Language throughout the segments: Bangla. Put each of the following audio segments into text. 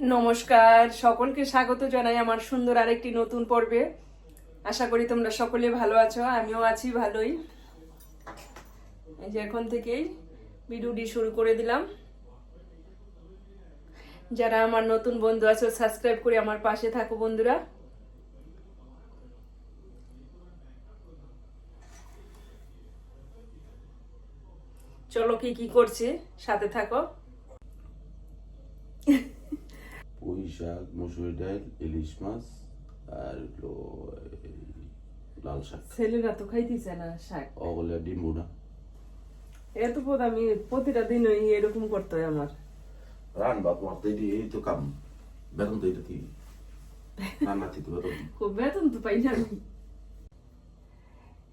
নমস্কার, সকলকে স্বাগত জানাই আমার সুন্দর আরেকটি নতুন পর্বে। আশা করি তোমরা সকলে ভালো আছো, আমিও আছি ভালোই। এই যে এখন থেকেই ভিডিওটি শুরু করে দিলাম। যারা আমার নতুন বন্ধু আছো, সাবস্ক্রাইব করে আমার পাশে থাকো বন্ধুরা। চলো কি কি করছে, সাথে থাকো পুঁই শাক মসুরি ডাল ইলিশ মাছ আর হলো এই লাল শাক ছেলেরা তো খাইতেছে না শাক ওগুলো ডিম বুনা এত পদ আমি প্রতিটা দিনই এরকম করতে হয় আমার রান্না করতে এটি এই তো কাম বেতন তো এটা কি রান্না থেকে বেতন খুব বেতন তো পাই না আমি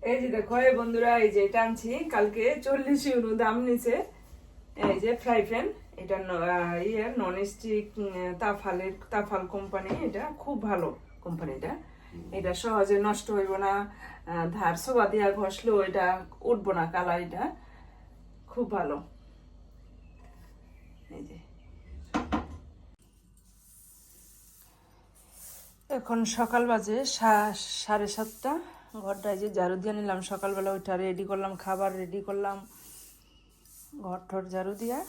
এই যে দেখো এই বন্ধুরা এই যে এটা আনছি কালকে চল্লিশ ইউরো দাম নিছে এই যে ফ্রাই প্যান এটা ইয়ে নন স্টিক তাফালের, তাফাল কোম্পানি এটা খুব ভালো কোম্পানিটা এটা। সহজে নষ্ট হইব না। ধার সোবা দিয়া ঘষলেও এটা উঠবো না কালার এটা। খুব ভালো। এই যে। এখন সকাল বাজে সাড়ে সাতটা। ঘরটায় যে ঝাড়ু দিয়ে নিলাম। সকালবেলা ওইটা রেডি করলাম, খাবার রেডি করলাম। ঘর ঠর ঝাড়ু দিয়া।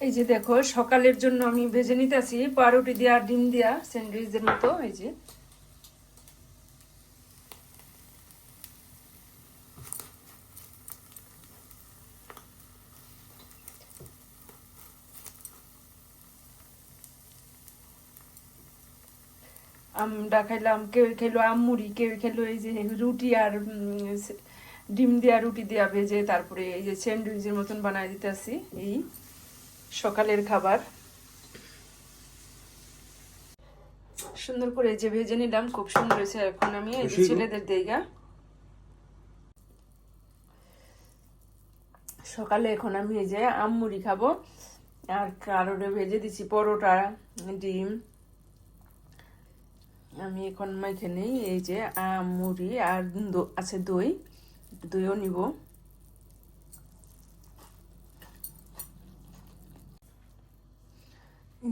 এই যে দেখো, সকালের জন্য আমি ভেজে নিতেছি পাউরুটি দিয়া, ডিম দিয়া, স্যান্ডউইচের মতো, এই যে। আমরা খাইলাম কেউ খেলো আমুড়ি কেউ খেলো এই যে রুটি আর ডিম দেওয়া রুটি দেওয়া ভেজে তারপরে এই যে স্যান্ডউইচের মতন বানাই দিতেছি, এই। সকালের খাবার। সুন্দর করে যে ভেজে নিলাম খুব সুন্দর হয়েছে। এখন আমি এই যে ছেলেদের দেইগা। সকালে এখন আমি এই যে আম মুড়ি খাব। আর কারোরে ভেজে দিছি পরোটা ডিম। আমি এখন মাইখে নেই এই যে আম মুড়ি আর আছে দই। দইও নিব।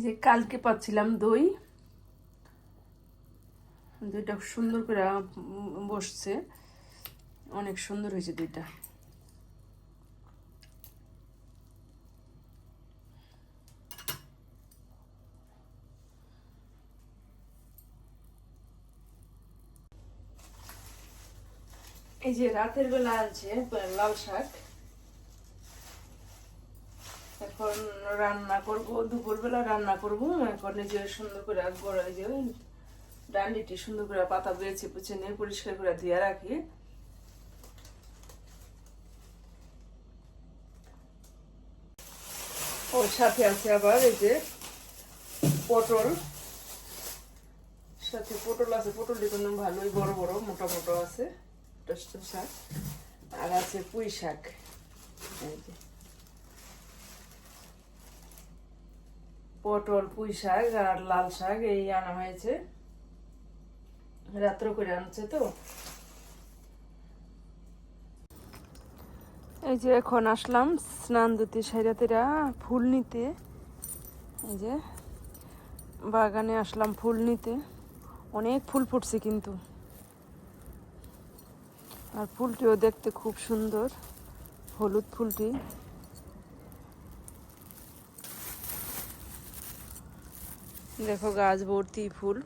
যে কালকে পাচ্ছিলাম দই। দইটা সুন্দর করে বসছে। অনেক সুন্দর হয়েছে দইটা। এই যে রাতের বেলা আছে লাল শাক এখন রান্না করব দুপুর বেলা রান্না করব। এখন যে সুন্দর করে গড়া এই যে ডান্ডিটি সুন্দর করে পাতা বেছে পুছে নিয়ে পরিষ্কার করে ধুয়ে রাখি। ওর সাথে আছে আবার এই যে পটল। সাথে পটল আছে, পটলটি কোনো ভালোই বড় বড়, মোটা মোটা আছে শাক আর আছে পুঁই শাক। এই যে। পটল, পুঁই শাক আর লাল শাক এই আনা হয়েছে। রাত্র করে আনছে তো। এই যে এখন আসলাম স্নান দিতে সাইরাতেরা ফুল নিতে। এই যে বাগানে আসলাম ফুল নিতে। অনেক ফুল ফুটছে কিন্তু। আর ফুলটিও দেখতে খুব সুন্দর, হলুদ ফুলটি। দেখো গাছ, ভর্তি ফুল।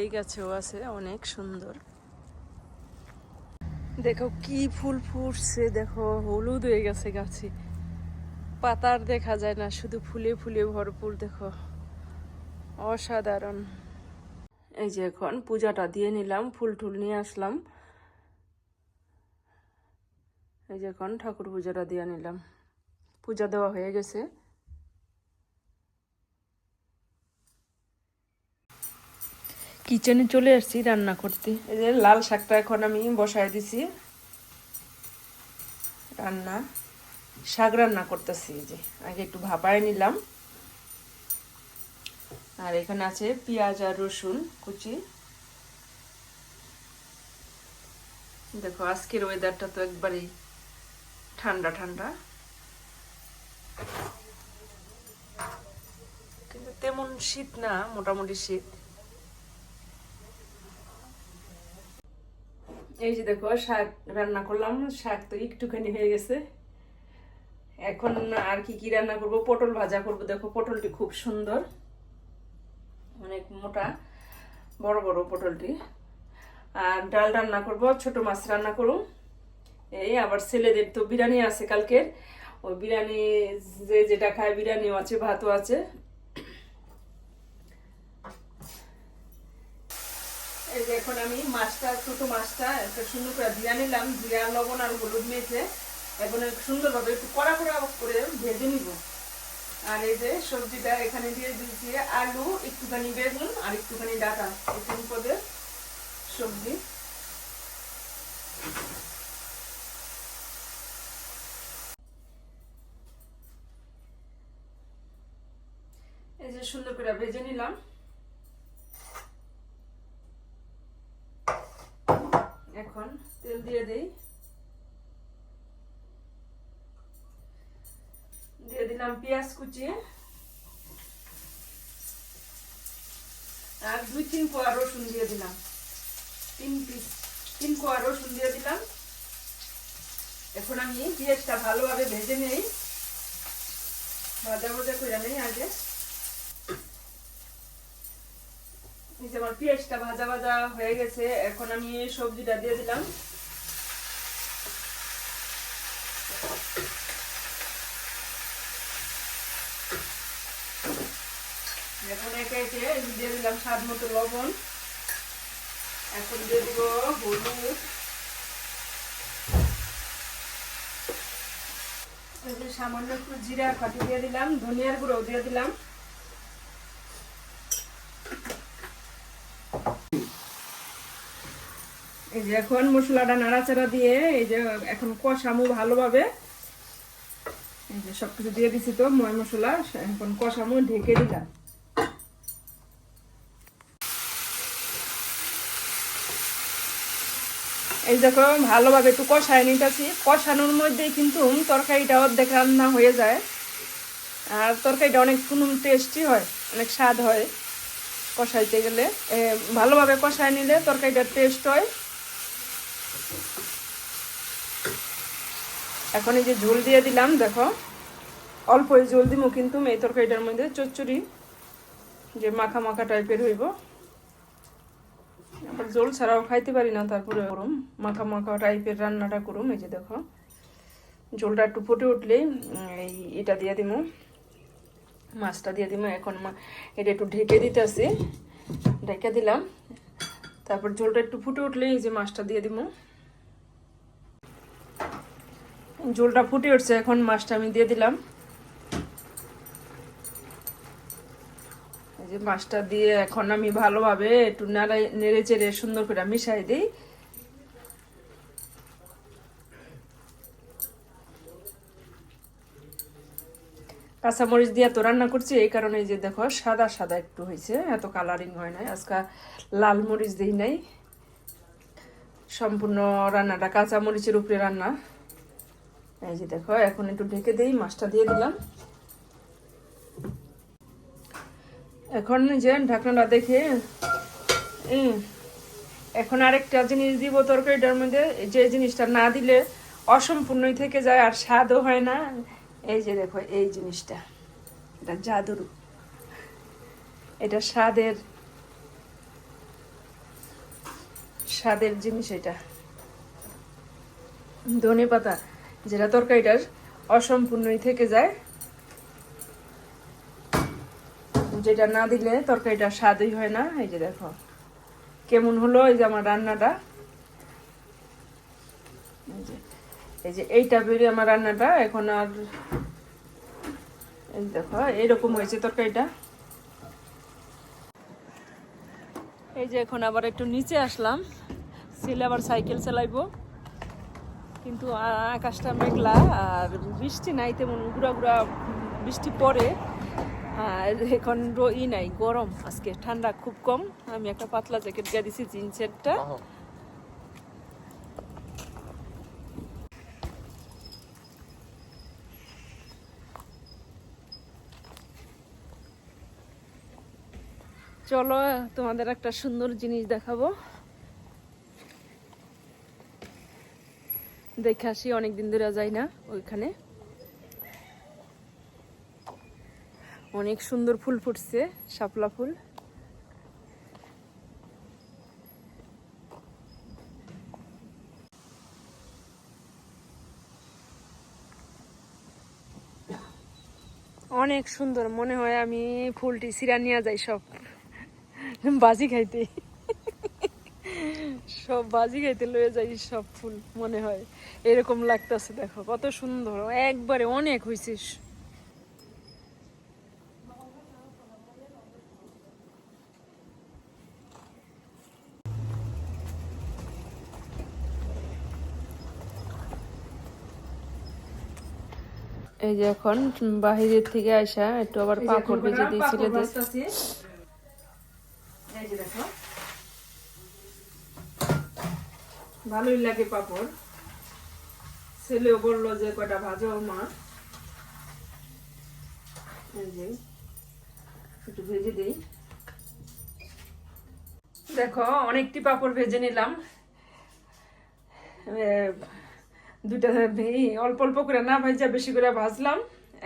এই গাছেও আছে, অনেক সুন্দর। দেখো কি ফুল ফুটছে, দেখো, হলুদ হয়ে গেছে গাছে। পাতার দেখা যায় না, শুধু ফুলে ফুলে ভরপুর, দেখো। অসাধারণ। এই যে এখন পূজাটা দিয়ে নিলাম, ফুল টুল নিয়ে আসলাম। এই যে এখন ঠাকুর পূজাটা দিয়ে নিলাম। পূজা দেওয়া হয়ে গেছে। কিচেনে চলে আসছি রান্না করতে। এই যে লাল শাকটা এখন আমি বসায় দিছি। রান্না, শাক রান্না করতেছি যে। আগে একটু ভাপায় নিলাম। আর এখানে আছে পেঁয়াজ আর রসুন কুচি। দেখো, আজকের ওয়েদারটা তো একবারেই ঠান্ডা ঠান্ডা। কিন্তু তেমন শীত না, মোটামুটি শীত। এই যে দেখো, শাক রান্না করলাম, শাক তো একটুখানি হয়ে গেছে। এখন আর কি কি রান্না করব? পটল ভাজা করব। দেখো, পটলটি খুব সুন্দর। অনেক মোটা, বড় বড় পটলটি। আর ডাল রান্না করব, ছোট মাছ রান্না করুন এই আবার ছেলেদের তো বিরিয়ানি আছে কালকের। ওই বিরিয়ানি যে যেটা খায় বিরিয়ানিও আছে, ভাতও আছে। এই যে এখন আমি মাছটা, ছোট মাছটা, একটা সুন্দর করে দিয়ে নিলাম জিরা লবণ আর হলুদ মেখে এখন সুন্দরভাবে একটু কড়া কড়া করে ভেজে নিব। আর এই যে সবজিটা এখানে দিয়ে দিয়েছি, আলু, একটুখানি বেগুন আর একটুখানি ডাটা এই তিন পদের সবজি। সুন্দর করে ভেজে নিলাম। এখন তেল দিয়ে দেই। দিয়ে দিলাম পেঁয়াজ কুচি। আর দুই, তিন কোয়া রসুন দিয়ে দিলাম। তিন পিস, তিন কোয়া রসুন দিয়ে দিলাম। এখন আমি পেঁয়াজটা ভালোভাবে ভেজে নেই। ভাজা ভাজা করে নেই আগে এই যে আমার পেঁয়াজটা ভাজা ভাজা হয়ে গেছে, এখন আমি সবজিটা দিয়ে দিলাম। এখন একে একে দিয়ে দিলাম স্বাদ মতো লবণ। এখন দিয়ে দিব হলুদ। সামান্য একটু জিরা ফাটি দিয়ে দিলাম, ধনিয়ার গুঁড়ো দিয়ে দিলাম। এই যে এখন মশলাটা নাড়াচাড়া দিয়ে এই যে এখন কষামু ভালোভাবে। এই যে সবকিছু দিয়ে দিছি তো ময় মশলা এখন কষামু, ঢেকে দিলাম। এই দেখো, ভালোভাবে একটু কষায় নিতেছি। কষানোর মধ্যে কিন্তু তরকারিটা অর্ধেক রান্না হয়ে যায়। আর তরকারিটা অনেক কোনো টেস্টি হয়, অনেক স্বাদ হয় কষাইতে গেলে। ভালোভাবে কষায় নিলে তরকারিটার টেস্ট হয়। এখন এই যে ঝোল দিয়ে দিলাম, দেখো। অল্পই ঝোল দিব কিন্তু এই তরকারিটার মধ্যে চচ্চড়ি, যে মাখা মাখা টাইপের হইব। আবার জল ছাড়াও খাইতে পারি না, তারপরে করুম মাখা মাখা টাইপের রান্নাটা করুম, এই যে দেখো। ঝোলটা একটু ফুটে উঠলে এই এটা দিয়ে দিব মাছটা দিয়ে দিব এখন এটা একটু ঢেকে দিতেছি, ঢেকে দিলাম। তারপর ঝোলটা একটু ফুটে উঠলে এই যে মাছটা দিয়ে দিব ঝোলটা ফুটে উঠছে, এখন মাছটা আমি দিয়ে দিলাম। যে মাছটা দিয়ে এখন আমি ভালোভাবে একটু নাড়াই, নেড়ে চেড়ে সুন্দর করে মিশাই দিই। কাঁচামরিচ দিয়ে তো রান্না করছি, এই কারণে যে দেখো সাদা সাদা একটু হয়েছে, এত কালারিং হয় নাই। আজকে লাল মরিচ দিই নাই। সম্পূর্ণ রান্নাটা কাঁচামরিচের উপরে রান্না। এই যে দেখো, এখন একটু ঢেকে দিই, মাছটা দিয়ে দিলাম। এখন যে ঢাকনাটা দেখে এখন আরেকটা জিনিস দিব তরকারিটার মধ্যে যে জিনিসটা না দিলে অসম্পূর্ণই থেকে যায়, আর স্বাদও হয় না। এই যে দেখো, এই জিনিসটা, এটা জাদুর, এটা স্বাদের স্বাদের জিনিস এটা। ধনে পাতা যেটা তরকারিটার অসম্পূর্ণই থেকে যায়। যেটা না দিলে তরকারিটা স্বাদই হয় না। এই যে দেখো, কেমন হলো এই যে আমার রান্নাটা? এই যে এইটা বেরিয়ে আমার রান্নাটা, এখন আর এই দেখো, এরকম হয়েছে তরকারিটা। এই যে এখন আবার একটু নিচে আসলাম ছেলে আবার সাইকেল চালাইবো। কিন্তু আকাশটা মেঘলা আর বৃষ্টি নাই তেমন গুড়া গুড়া বৃষ্টি পড়ে। আর এখন রই নাই গরম আজকে ঠান্ডা খুব কম। আমি একটা পাতলা জ্যাকেট গা দিছি জিন্সেরটা চলো তোমাদের একটা সুন্দর জিনিস দেখাবো। দেখে আসি, অনেকদিন ধরে যাই না ওইখানে। অনেক সুন্দর ফুল ফুটছে, শাপলা ফুল। অনেক সুন্দর, মনে হয় আমি ফুলটি সিরা নিয়ে যাই সব। বাজি খাইতে। সব বাজি খাইতে লয়ে যাই সব ফুল মনে হয়। এরকম লাগতেছে দেখো কত সুন্দর। একবারে অনেক হয়েছিস এই যে এখন বাহিরের থেকে আসা একটু আবার পাপড় ভেজে দিয়েছিল এই যে দেখো। ভালোই লাগে পাপড়। ছেলেও বলল যে কটা ভাজাও মা। যে, একটু ভেজে দিই। দেখো, অনেকটি পাপড় ভেজে নিলাম। এই অল্প অল্প করে না ভাজা বেশি করে ভাজলাম।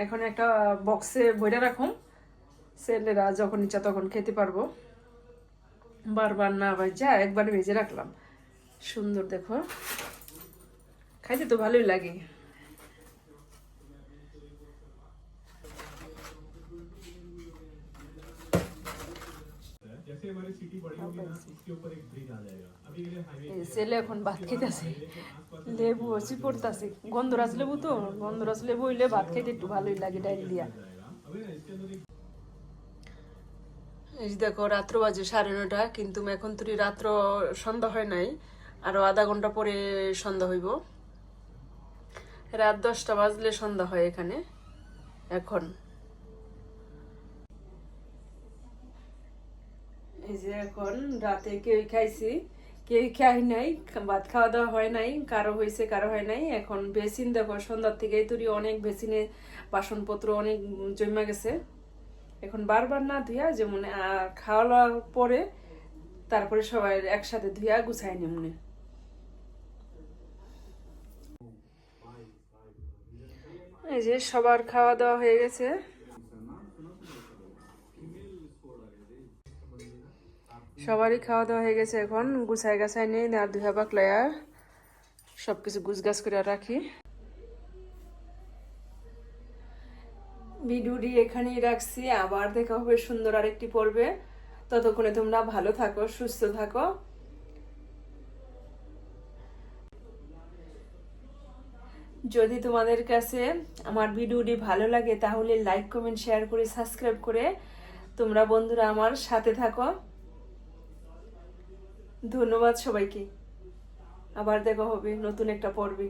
এখন একটা বক্সে ভরে রাখুন। ছেলেরা যখন ইচ্ছা তখন খেতে পারব। বারবার না ভাজা একবার ভেজে রাখলাম। সুন্দর দেখো। খাইতে তো ভালোই লাগে। ভাত খেতেছে লেবু লেবু তো? লেবু হইলে ভাত একটু ভালোই লাগে দিয়া। এই দেখো রাত্র বাজে সাড়ে নটা কিন্তু এখন তুই রাত্র সন্ধ্যা হয় নাই। আরও আধা ঘণ্টা পরে সন্ধ্যা হইব। রাত দশটা বাজলে সন্ধ্যা হয় এখানে, এখন। এই যে এখন রাতে কেউ খাইছি কেউ খাই নাই, ভাত খাওয়া দাওয়া হয় নাই, কারও হয়েছে কারও হয় নাই। এখন বেসিন দেখো, সন্ধ্যার থেকে তুই অনেক বেসিনে বাসনপত্র অনেক জমা গেছে। এখন বারবার না ধুয়া যেমন খাওয়া পরে তারপরে সবাই একসাথে ধুয়া গুছাই নি মনে এই যে সবার খাওয়া দাওয়া হয়ে গেছে। সবারই খাওয়া দাওয়া হয়ে গেছে এখন। গুছাই গাছাই নেই আর ধুয়া পাকলাইয়া সব কিছু গুছগাছ করে রাখি। ভিডিওটি এখানেই রাখছি। আবার দেখা হবে সুন্দর আরেকটি পর্বে। ততক্ষণে তোমরা ভালো থাকো, সুস্থ থাকো। যদি তোমাদের কাছে আমার ভিডিওটি ভালো লাগে, তাহলে লাইক কমেন্ট শেয়ার করে সাবস্ক্রাইব করে তোমরা বন্ধুরা আমার সাথে থাকো। ধন্যবাদ সবাইকে। আবার দেখা হবে নতুন একটা পর্বে।